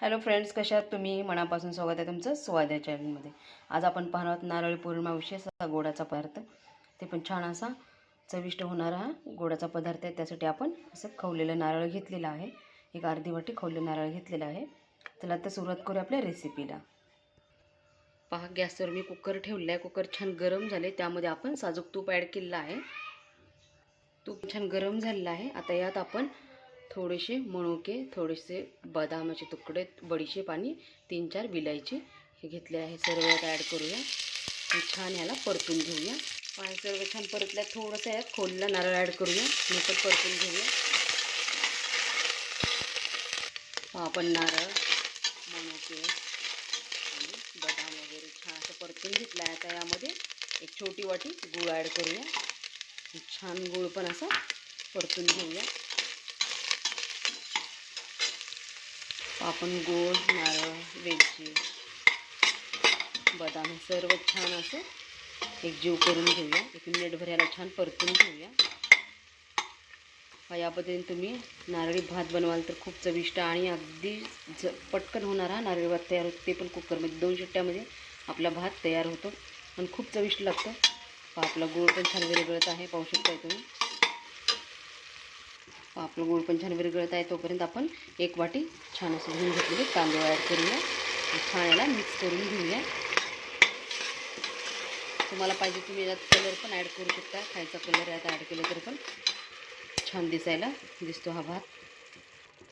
Hello friends कशा आहात तुम्ही? मनापासून स्वागत आहे तुमचं स्वाद या चॅनलमध्ये. आज आपण पाहणार आहोत नारळी पौर्णिमाविषयी असा गोडाचा पदार्थ. ते पण छान असा चविष्ट होणारा हा गोडाचा पदार्थ आहे. त्यासाठी आपण असं खवलेलं नारळ घेतलेलं आहे. एक अर्धी वाटी खवलेलं नारळ घेतलेलं आहे. चला आता सुरुवात करू आपल्या रेसिपीला पहा गॅसवर मी कुकर ठेवलं आहे. कुकर छान गरम झाले त्यामध्ये आपण साजूक तूप ॲड केलेलं आहे. तूप छान गरम झालेलं आहे. आता यात आपण थोडेसे मणुके थोडेसे बदामाचे तुकडे बडीशेप आणि तीन चार विलायची हे घेतले आहे. सर्व ॲड करूया. छान याला परतून घेऊया. पाणी सर्व छान परतल्या थोडंसं यात खोलला नारळ ॲड करूया. नंतर परतून घेऊया. आपण नारळ मणुके आणि बदाम वगैरे छान असं परतून घेतलं आहे. आता यामध्ये एक छोटी वाटी गूळ ॲड करूया. छान गूळ पण असं परतून घेऊया. आपण गोड नारळ वेलची बदाम हे सर्व छान असं एक जीव करून घेऊया. एक मिनिटभर याला छान परतून घेऊया. या पद्धतीने तुम्ही नारळी भात बनवाल तर खूप चविष्ट आणि अगदी ज पटकन होणारा नारळी भात तयार होतो. ते पण कुकरमध्ये दोन शिट्ट्यामध्ये आपला भात तयार होतो. आणि खूप चविष्ट लागतं. आपला गोड पण छान विरघळत आहे पाहू शकताय तुम्ही. आपलं गोड पण छान विरघळत आहे तोपर्यंत आपण एक वाटी छान असं घेऊन घेतलेले तांदूळ ॲड करूया. छान याला मिक्स करून घेऊया. तुम्हाला पाहिजे तुम्ही यात कलर पण ॲड करू शकता. खायचा कलर यात ॲड केलं तर पण छान दिसायला दिसतो हा भात.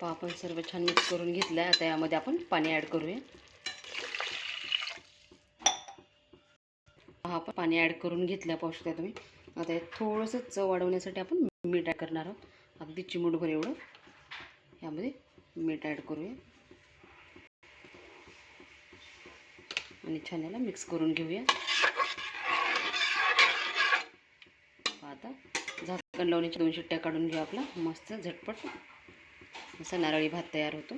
पहा आपण सर्व छान मिक्स करून घेतला आहे आता यामध्ये आपण पाणी ॲड करूया. हा आपण पाणी ॲड करून घेतलं पाहू शकता तुम्ही. आता थोडंसं चव वाढवण्यासाठी आपण मीठ ॲड करणार आहोत. अगदी चिमूटभर एवढं यामध्ये मीठ ॲड करूया. आणि छान याला मिक्स करून घेऊया. आता झाकण लावण्याच्या दोन शिट्ट्या काढून घेऊ आपला. मस्त झटपट. असा नारळी भात तयार होतो.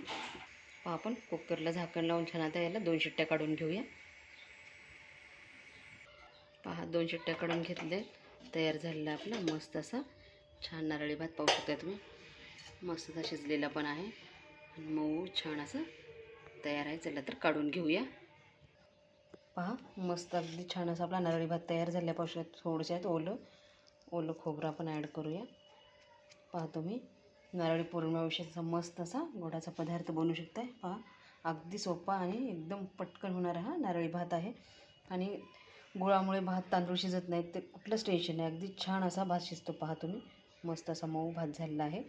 आपण कुकरला झाकण लावून छान आता याला दोन शिट्ट्या काढून घेऊया. पहा दोन शिट्ट्या काढून घेतले तयार झालेला आपला मस्त असा छान नारळी भात पाहू शकता तुम्ही. मस्त असा शिजलेला पण आहे. आणि मऊ छान असं तयार आहे. चला तर काढून घेऊया. पहा मस्त अगदी छान असा आपला नारळी भात तयार झाल्या पाहू शकता. थोडंसं आहेत ओलं. ओलं खोबरा पण ॲड करूया. पहा तुम्ही. नारळी पौर्णिमाविषयीचा असा मस्त असा गोडाचा पदार्थ बनवू शकताय. पहा अगदी सोपा आणि एकदम पटकन होणारा हा नारळी भात आहे. आणि गुळामुळे भात तांदूळ शिजत नाहीत. ते कुठलंच टेन्शन नाही. अगदी छान असा भात शिजतो पहा तुम्ही. मस्त असा मऊ भात झालेला आहे.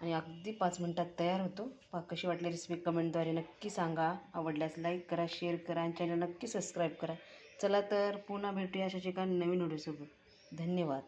आणि अगदी पाच मिनटात तयार होतो. पाक कशी वाटली रेसिपी कमेंटद्वारे नक्की सांगा. आवडल्यास लाईक करा शेअर करा आणि चॅनल नक्की सबस्क्राईब करा. चला तर पुन्हा भेटूया अशाच एका नवीन व्हिडिओसोबत. धन्यवाद.